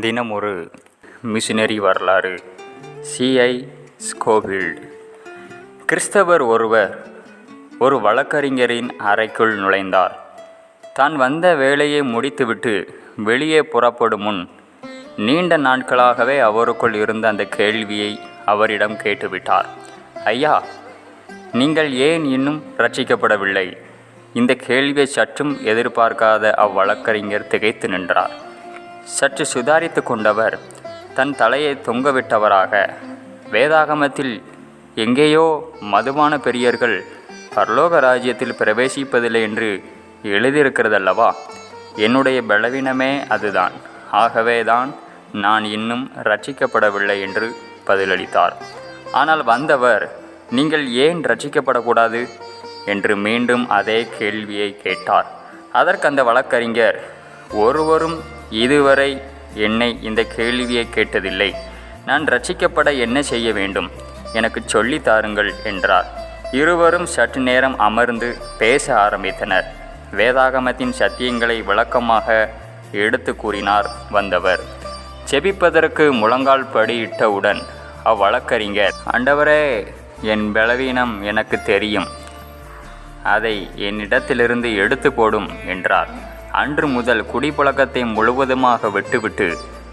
தினம் ஒரு மிஷினரி வரலாறு. சிஐ ஸ்கோபில்ட் கிறிஸ்தவர் ஒருவர் ஒரு வழக்கறிஞரின் அறைக்குள் நுழைந்தார். தான் வந்த வேலையை முடித்துவிட்டு வெளியே புறப்படும் முன் நீண்ட நாட்களாகவே அவருக்குள் இருந்த அந்த கேள்வியை அவரிடம் கேட்டுவிட்டார். ஐயா நீங்கள் ஏன் இன்னும் ரட்சிக்கப்படவில்லை? இந்த கேள்வியை சற்றும் எதிர்பார்க்காத அவ்வழக்கறிஞர் திகைத்து நின்றார். சற்று சுதாரித்து கொண்டவர் தன் தலையை தொங்கவிட்டவராக. வேதாகமத்தில் எங்கேயோ மதுபான பெரியர்கள் பரலோக ராஜ்யத்தில் பிரவேசிப்பதில்லை என்று எழுதியிருக்கிறதல்லவா? என்னுடைய பலவீனமே அதுதான். ஆகவே தான் நான் இன்னும் ரட்சிக்கப்படவில்லை என்று பதிலளித்தார். ஆனால் வந்தவர் நீங்கள் ஏன் ரட்சிக்கப்படக்கூடாது? என்று மீண்டும் அதே கேள்வியை கேட்டார். அதற்கு அந்த வழக்கறிஞர் ஒருவரும் இதுவரை என்னை இந்த கேள்வியை கேட்டதில்லை. நான் ரட்சிக்கப்பட என்ன செய்ய வேண்டும்? எனக்கு சொல்லித் தாருங்கள் என்றார். இருவரும் சற்று நேரம் அமர்ந்து பேச ஆரம்பித்தனர். வேதாகமத்தின் சத்தியங்களை விளக்கமாக எடுத்து கூறினார் வந்தவர். செபிப்பதற்கு முழங்கால் படியிட்டவுடன் அவ்வழக்கறிஞர் ஆண்டவரே என் பலவீனம் எனக்கு தெரியும். அதை என்னிடத்திலிருந்து எடுத்து போடும் என்றார். அன்று முதல் குடிப்பழக்கத்தை முழுவதுமாக விட்டுவிட்டு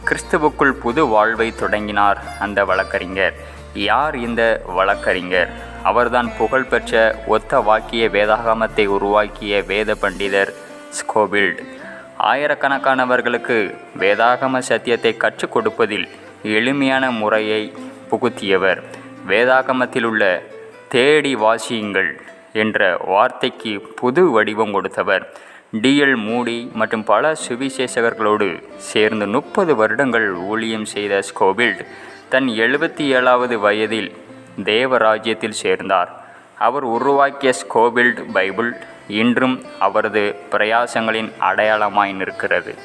கிறிஸ்துவுக்குள் புது வாழ்வை தொடங்கினார் அந்த வழக்கறிஞர். யார் இந்த வழக்கறிஞர்? அவர்தான் புகழ்பெற்ற ஒத்த வாக்கிய வேதாகமத்தை உருவாக்கிய வேத பண்டிதர் ஸ்கோபில்ட். ஆயிரக்கணக்கானவர்களுக்கு வேதாகம சத்தியத்தை கற்றுக் கொடுப்பதில் எளிமையான முறையை புகுத்தியவர். வேதாகமத்தில் உள்ள தேடி வாசியுங்கள் என்ற வார்த்தைக்கு புது வடிவம் கொடுத்தவர். டிஎல் மூடி மற்றும் பல சுவிசேஷகர்களோடு சேர்ந்து முப்பது வருடங்கள் ஊழியம் செய்த ஸ்கோபில்ட் தன் எழுபத்தி ஏழாவது வயதில் தேவராஜ்யத்தில் சேர்ந்தார். அவர் உருவாக்கிய ஸ்கோபில்ட் பைபிள் இன்றும் அவரது பிரயாசங்களின் அடையாளமாய் நிற்கிறது.